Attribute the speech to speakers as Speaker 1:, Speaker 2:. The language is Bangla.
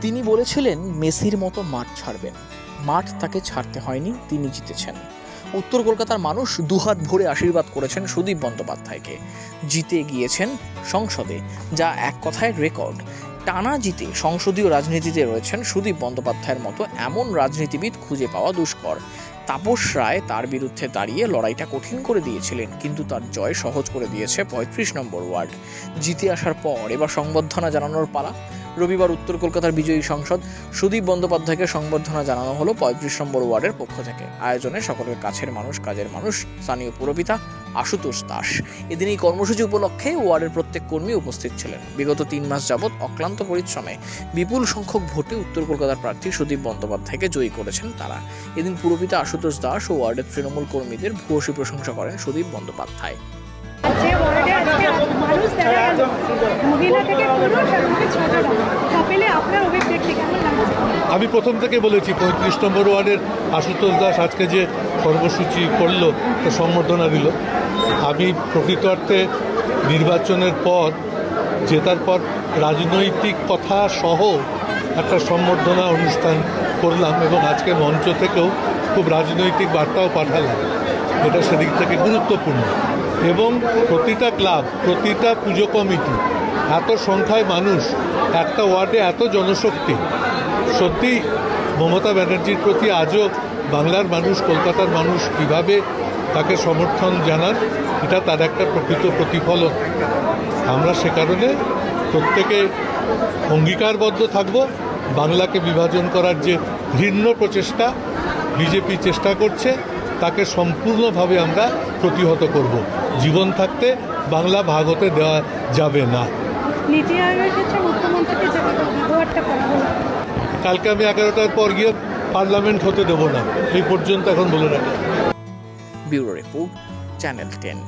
Speaker 1: তিনি বলেছিলেন, মেসির মতো মাঠ ছাড়বেন। মাঠ তাকে ছাড়তে হয়নি, তিনি জিতেছেন। উত্তর কলকাতার মানুষ দুহাত ভরে আশীর্বাদ করেছেন সুদীপ বন্দ্যোপাধ্যায়কে। জিতে গিয়েছেন সংসদে, যা এক কথায় রেকর্ড। টানা জিতে সংসদীয় রাজনীতিতে রয়েছেন সুদীপ বন্দ্যোপাধ্যায়ের মতো এমন রাজনীতিবিদ খুঁজে পাওয়া দুষ্কর। তাপস রায় তার বিরুদ্ধে দাঁড়িয়ে লড়াইটা কঠিন করে দিয়েছিলেন, কিন্তু তার জয় সহজ করে দিয়েছে পঁয়ত্রিশ নম্বর ওয়ার্ড। জিতে আসার পর এবার সংবর্ধনা জানানোর পালা। রবিবার উত্তর কলকাতার বিজয়ী সংসদ সুদীপ বন্দ্যোপাধ্যায়কে সংবর্ধনা জানানো হলো পঁয়ত্রিশ নম্বর ওয়ার্ডের পক্ষ থেকে। আয়োজনে সকলের কাছের মানুষ, কাজের মানুষ, স্থানীয় পুরপিতা আশুতোষ দাস। এদিন এই কর্মসূচি উপলক্ষে ওয়ার্ডের প্রত্যেক কর্মী উপস্থিত ছিলেন। বিগত তিন মাস যাবৎ অক্লান্ত পরিশ্রমে বিপুল সংখ্যক ভোটে উত্তর কলকাতার প্রার্থী সুদীপ বন্দ্যোপাধ্যায়কে জয়ী করেছেন তারা। এদিন পুরপিতা আশুতোষ দাস ও ওয়ার্ডের তৃণমূল কর্মীদের ভূয়সী প্রশংসা করেন সুদীপ বন্দ্যোপাধ্যায়।
Speaker 2: আমি প্রথম থেকে বলেছি, পঁয়ত্রিশ নম্বর ওয়ার্ডের আশুতোষ দাস আজকে যে কর্মসূচি করল, তো সম্বর্ধনা দিল। আমি প্রকৃত অর্থে নির্বাচনের পর, জেতার পর রাজনৈতিক কথা সহ একটা সম্বর্ধনা অনুষ্ঠান করলাম এবং আজকে মঞ্চ থেকেও খুব রাজনৈতিক বার্তাও পাঠালাম। এটা সেদিক থেকে গুরুত্বপূর্ণ। এবং প্রতিটা ক্লাব, প্রতিটা পুজো কমিটি, এত সংখ্যায় মানুষ, একটা ওয়ার্ডে এত জনশক্তি সত্যি মমতা ব্যানার্জির প্রতি আজও বাংলার মানুষ, কলকাতার মানুষ কীভাবে তাকে সমর্থন জানান, এটা তার একটা প্রকৃত প্রতিফলন। আমরা সে কারণে প্রত্যেকে অঙ্গীকারবদ্ধ থাকব। বাংলাকে বিভাজন করার যে ঘৃণ্য প্রচেষ্টা, বিজেপি চেষ্টা করছে তাকে সম্পূর্ণভাবে আমরা প্রতিহত করব। জীবন থাকতে বাংলা ভাগ হতে দেওয়া যাবে না।
Speaker 3: নীতি আয়োগের ক্ষেত্রে মুখ্যমন্ত্রীকে
Speaker 2: কালকে আমি এগারোটার পর গিয়ে পার্লামেন্ট হতে দেবো না। এই পর্যন্ত এখন বলে রাখি।
Speaker 1: Bureau report channel ten.